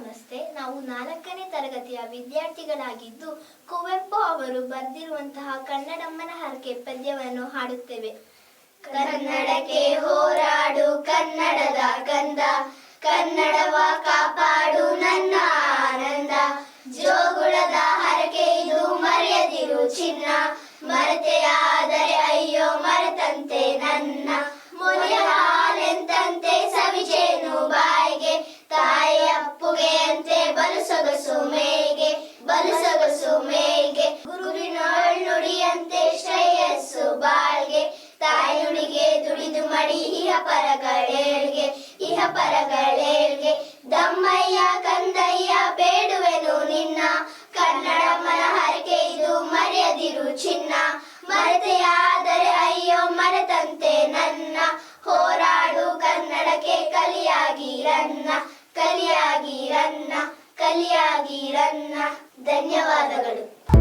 ನಮಸ್ತೆ ನಾವು ನಾಲ್ಕನೇ ತರಗತಿಯ ವಿದ್ಯಾರ್ಥಿಗಳಾಗಿದ್ದು ಕುವೆಂಪು ಅವರು ಬರೆದಿರುವಂತಹ ಕನ್ನಡಮ್ಮನ ಹರಕೆ ಪದ್ಯವನ್ನು ಹಾಡುತ್ತೇವೆ. ಕನ್ನಡಕ್ಕೆ ಹೋರಾಡು, ಕನ್ನಡದ ಕಂದ ಕನ್ನಡವ ಕಾಪಾಡು ನನ್ನ ಆನಂದ. ಜೋಗುಳದ ಹರಕೆ ಇದು ಮರೆಯದಿರು ಚಿನ್ನ ಮರೆತೆಯಾದರೆ ಪರಗಳೇಳ್ಗೆ ಇಹ ಪರಗಳೇಳ್ಗೆ ದಮ್ಮಯ್ಯ, ಕಂದಯ್ಯ, ಬೇಡುವೆನು ನಿನ್ನ. ಕನ್ನಡಮ್ಮನ ಹರಕೆ ಇದು ಮರೆಯದಿರು ಚಿನ್ನ. ಮರೆತೆಯಾದರೆ ಅಯ್ಯೋ ಮರೆತಂತೆ ನನ್ನ. ಹೋರಾಡು ಕನ್ನಡಕ್ಕೆ ಕಲಿಯಾಗಿರನ್ನ ಕಲಿಯಾಗಿರನ್ನ ಕಲಿಯಾಗಿರನ್ನ ಧನ್ಯವಾದಗಳು.